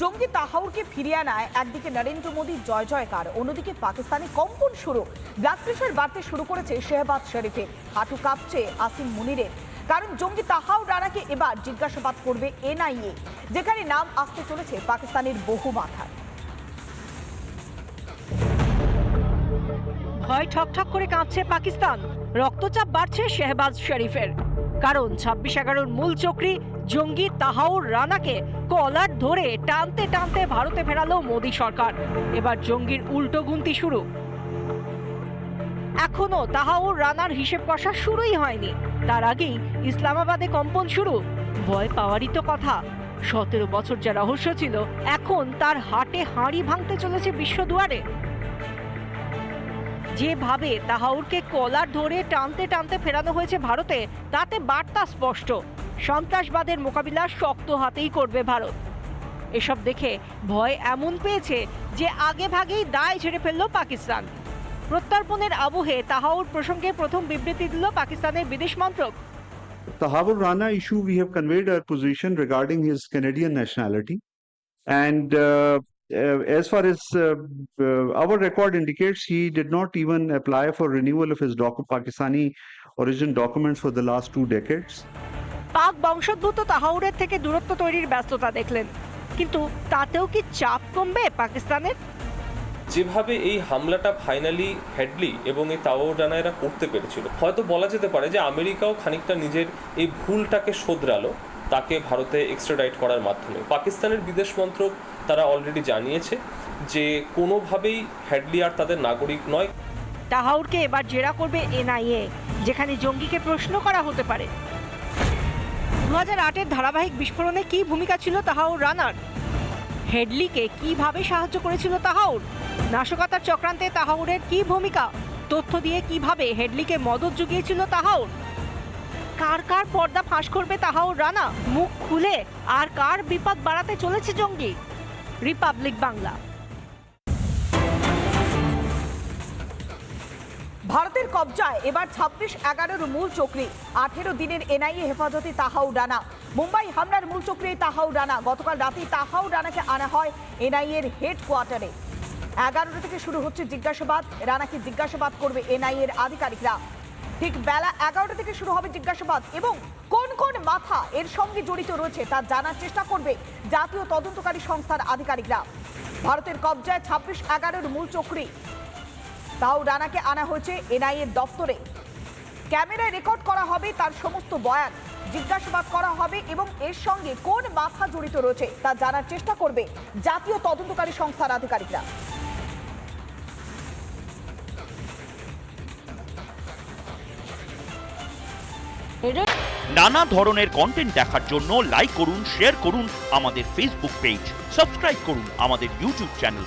জঙ্গি তাহাউরকে ফিরিয়ে আনায় একদিকে নরেন্দ্র মোদীর জয় জয়কার, অন্যদিকে পাকিস্তানি কম্পন শুরু। ব্লাড প্রেশার বাড়তে শুরু করেছে শেহবাজ শরীফের। হাঁটু কাঁপছে আসিম মুনিরের। কারণ জঙ্গি তাহাউর রানাকে এবার জিজ্ঞাসাবাদ করবে এনআইএ, যেখানে নাম আসতে চলেছে পাকিস্তানের বহু মাথার। ভয় ঠকঠক করে কাঁপছে পাকিস্তান। রক্তচাপ বাড়ছে শেহবাজ শরীফের। কারণ ছাব্বিশ এগারোর মূল চক্রী জঙ্গি তাহাউর রানাকে কলার ধরে টানতে টানতে ভারতে ফেরালো মোদী সরকার। এবার জঙ্গির উল্টো গুনতি শুরু। এখনও তাহাউর রানার হিসেব কষা শুরুই হয়নি। তার আগেই ইসলামাবাদে কম্পন শুরু। ভয় পাওয়ারই তো কথা। সতেরো বছর যা রহস্য ছিল, এখন তার হাটে হাঁড়ি ভাঙতে চলেছে বিশ্ব দুয়ারে। যেভাবে তাহাউরকে কলার ধরে টানতে টানতে ফেরানো হয়েছে ভারতে, তাতে বার্তা স্পষ্ট। সন্ত্রাসবাদের মোকাবিলা শক্ত হাতেই করবে ভারত। এসব দেখে ভয় এমন পেয়েছে যে আগে ভাগেই দায় ছেড়ে ফেলল পাকিস্তান। প্রত্যর্পণের আবহে তাহাউর প্রসঙ্গে প্রথম বিবৃতি দিল পাকিস্তানের বিদেশ মন্ত্রক। Tahawwur Rana issue we have conveyed our position regarding his Canadian nationality and as far as our record indicates he did not even apply for renewal of his doc Pakistani origin documents for the last two decades পাক বংশোদ্ভূত তাহাউরের থেকে দূরত্ব তৈরির ব্যস্ততা দেখলেন। কিন্তু তাতেও কি চাপ কমবে পাকিস্তানের? যেভাবে এই হামলাটা ফাইনালি হেডলি এবং এই তাওয়ারানা এরা করতে পেরেছিল হয়তো বলা যেতে পারে যে আমেরিকাও খানিকটা নিজের এই ভুলটাকে শোধরালো তাকে ভারতে এক্সট্রাডাইট করার মাধ্যমে। পাকিস্তানের বিদেশ মন্ত্রক তারা অলরেডি জানিয়েছে যে কোনোভাবেই হেডলি আর তাদের নাগরিক নয়। তাহাউরকে এবার জেরা করবে এনআইএ যেখানে জঙ্গিকে প্রশ্ন করা হতে পারে। দু হাজার আটের ধারাবাহিক বিস্ফোরণে কি ভূমিকা ছিল তাহাউর রানার? হেডলিকে কীভাবে সাহায্য করেছিল তাহাউর নাশকতার চক্রান্তে তাহাউরের কি ভূমিকা? তথ্য দিয়ে কীভাবে হেডলিকে মদত জুগিয়েছিল তাহাউর কার কার পর্দা ফাঁস করবে তাহাউর রানা? মুখ খুলে আর কার বিপদ বাড়াতে চলেছে জঙ্গি? রিপাবলিক বাংলা। ভারতের কবজায় এবার ছাব্বিশ এগারোর মূল চক্রী। আঠেরো দিনের এনআইএ হেফাজতে তাহাউ রানা মুম্বাই হামলার মূল চক্রী তাহাউ রানা গতকাল রাতে তাহাউ রানাকে আনা হয় এনআইএর হেডকোয়ার্টারে। এগারোটা থেকে শুরু হচ্ছে জিজ্ঞাসাবাদ। রানাকে জিজ্ঞাসাবাদ করবে এনআইএর আধিকারিকরা? ঠিক বেলা এগারোটা থেকে শুরু হবে জিজ্ঞাসাবাদ এবং কোন কোন মাথা এর সঙ্গে জড়িত রয়েছে তা জানার চেষ্টা করবে জাতীয় তদন্তকারী সংস্থার আধিকারিকরা। ভারতের কবজায় ছাব্বিশ এগারোর মূল চক্রী তাও রানাকে আনা হয়েছে এনআইএ দফতরে। ক্যামেরায় রেকর্ড করা হবে তার সমস্ত বয়ান। জিজ্ঞাসাবাদ করা হবে এবং এর সঙ্গে কোন মাথা জড়িত রয়েছে তা জানার চেষ্টা করবে জাতীয় তদন্তকারী সংস্থার আধিকারিকরা। নানা ধরনের কন্টেন্ট দেখার জন্য লাইক করুন শেয়ার করুন আমাদের ফেসবুক পেজ সাবস্ক্রাইব করুন আমাদের ইউটিউব চ্যানেল